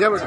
या बेटा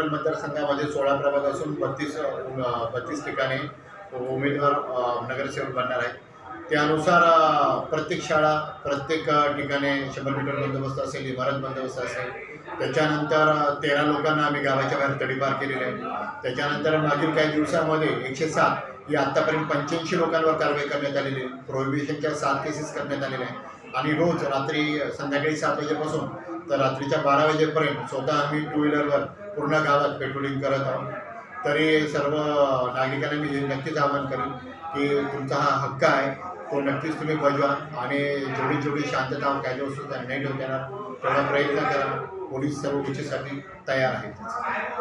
टोटल मतदारसंघामध्ये सोळा प्रभाग असून बत्तीस बत्तीस ठिकाणी उमेदवार नगरसेवक बनणार आहेत. त्यानुसार प्रत्येक शाळा प्रत्येक ठिकाणी शंभर मीटर बंदोबस्त असेल इमारत बंदोबस्त असेल. त्याच्यानंतर तेरा लोकांना आम्ही गावाच्या बाहेर तडीपार केलेले आहे. त्याच्यानंतर मागील काही दिवसामध्ये एकशे सात ही आत्तापर्यंत पंच्याऐंशी लोकांवर कारवाई करण्यात आलेली आहे. प्रोहिबिशनच्या सात केसेस करण्यात आलेल्या आहे आणि रोज रात्री संध्याकाळी सात वाजेपासून तर रात्रीच्या बारा वाजेपर्यंत स्वतः आम्ही टू व्हीलरवर पूर्ण गावात पेट्रोलिंग करत आहोत. तरी सर्व नागरिकांना मी हे नक्कीच आवाहन करेन की तुमचा हा हक्क आहे. तो नक्कीच तुम्ही बजवा आणि जेवढी जेवढी शांतता कायदे वस्तू नाही ठेवता येणार तेवढा प्रयत्न करा. पोलीस सर्व गोष्टीसाठी तयार आहेत.